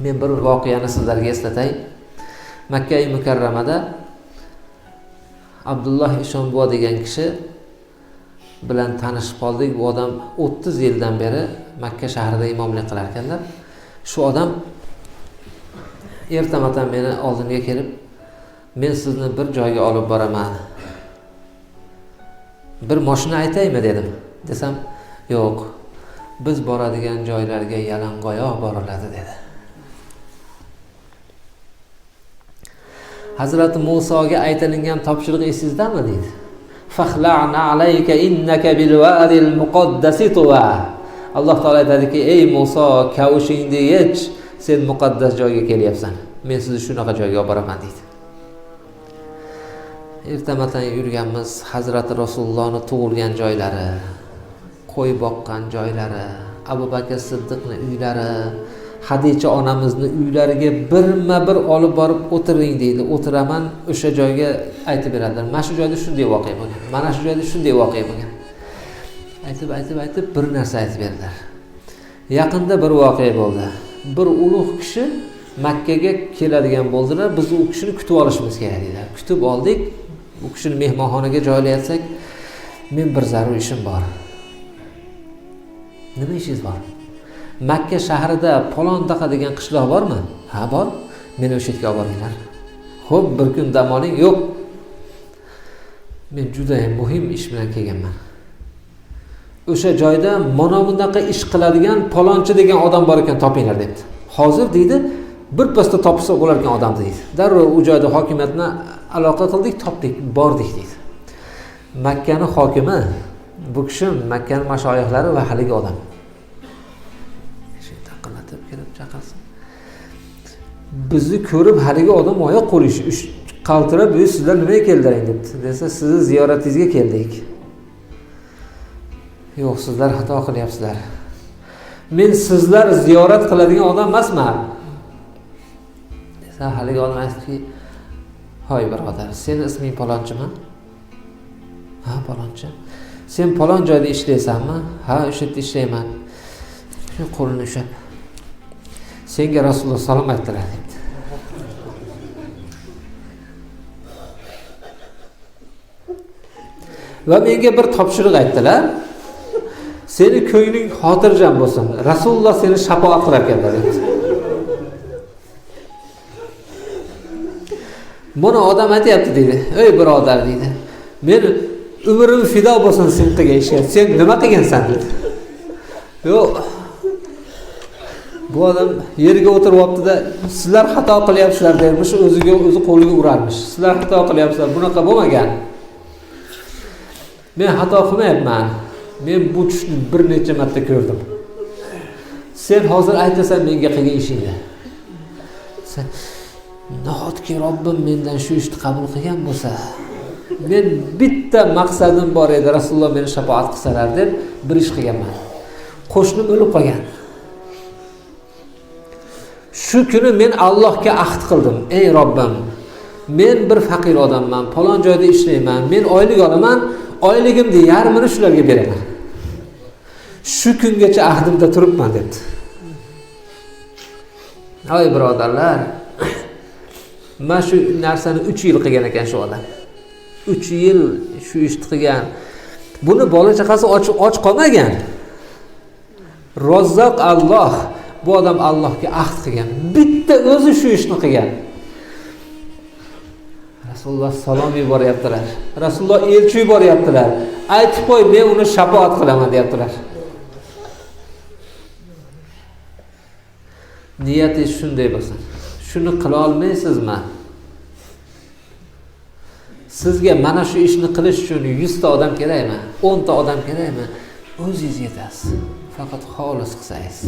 men bir voqeani sizlarga eslatay. Makkai mukarramada abdulloh eshonbuva degan kishi bilan tanishib qoldik. Bu odam o'ttiz yildan beri makka shahrida imomlik qilar ekanlar. Shu odam ertamadan meni oldimga kelib men sizni bir joyga olib boraman. Bir moshina aytaymi? dedim. Desam yo'q biz boradigan joylarga yalangoyoq boriladi dedi. Hazrati musoga aytilingan topshiriq esingizdami deydi. Alloh taolo aytadiki ey muso kavushingni yech sen muqaddas joyga kelyapsan. Men sizni shunaqa joyga olib boraman deydi. Ertamatdan yurganmiz hazrati rasulullohni tug'ilgan joylari qo'y boqqan joylari abu bakr siddiqni uylari hadicha onamizni uylariga birma bir olib borib o'tiring deydi. O'tiraman o'sha joyga aytib beradilar. Mana shu joyda shunday voqea bo'lgan. Mana shu joyda shunday voqea bo'lgan. Aytib aytib aytib bir narsa aytib berdilar. Yaqinda bir voqea bo'ldi. Bir ulug' kishi makkaga keladigan bo'ldilar. Biz u kishini kutib olishimiz kerak dedilar. Kutib oldik. U kishini mehmonxonaga joylayotsak men bir zarur ishim bor. Nima ishingiz bor? Makka shahrida palondaqa degan qishloq bormi? Ha bor. Meni o'sha yerga olib boringlar ho'p bir kun dam oling. Yo'q. Men judayam muhim ish bilan kelganman. O'sha joyda mana bunaqa ish qiladigan palonchi degan odam bor ekan topinglar debdi. Hozir deydi birpasda topsa bo'larkan odam deydi. Darrov u joyda hokimiyatni aloqa qildik topdik bordik deydi. Makkani hokimi bu kishi makkani mashoyihlari va haligi odam. Taqillatib kelib chaqirsin bizni ko'rib haligi odam oyoq qo'li qaltirab sizlar nimaga keldilaring debdi desa sizni ziyoratingizga keldik yo'q sizlar xato qilyapsizlar men sizlar ziyorat qiladigan odam emasman desa haligi odam aytdiki hoy birodar seni isming palonchimi? Ha palonchi. Sen palon joyda ishlaysanmi? Ha o'sha yerda ishlayman. Shu qo'lini ushlab senga rasululloh salom aytdilar debdi va menga bir topshiriq aytdilar. Seni ko'ngling xotirjam bo'lsin. Rasululloh seni shafoat qilar ekanlar debdi buni odam aytyapti deydi ey birodar deydi men umrim fido bo'lsin sen qilgan ishga. Sen nima qilgansan dedi. Yo'q bu odam yerga o'tiryaptida sizlar xato qilyapsizlar dermish o'ziga o'zi qo'liga urarmish. Sizlar xato qilyapsizlar bunaqa bo'lmagan. Men xato qilmayapman. Men bu tushni bir necha marta ko'rdim. Sen hozir aytasan menga qilgan ishingni. Nahotki robbim mendan shu ishni qabul qilgan bo'lsa men bitta maqsadim bor edi rasululloh meni shafoat qilsalar deb bir ish qilganman. Qo'shnim o'lib qolgan. Shu kuni men allohga ahd qildim. Ey robbim men bir faqir odamman falon joyda ishlayman men oylik olaman oyligimni yarmini shularga beraman. Shu kungacha ahdimda turibman debdi. Hoy birodarlar mana shu narsani uch yil qilgan ekan shu odam. Uch yil shu ishni qilgan. Buni bola chaqasi och och qolmagan. Rozzoq alloh bu odam allohga ahd qilgan bitta o'zi shu ishni qilgan. Rasululloh salom yuboryaptilar. Rasululloh elchi yuboryaptilar. Aytib qo'y men uni shafoat qilaman deyaptilar. Niyatingiz shunday bo'lsin. Shuni qila olmaysizmi? Sizga mana shu ishni qilish uchun yuzta odam kerakmi? O'nta odam kerakmi? O'zingiz yetasiz. Faqat xolis qilsangiz.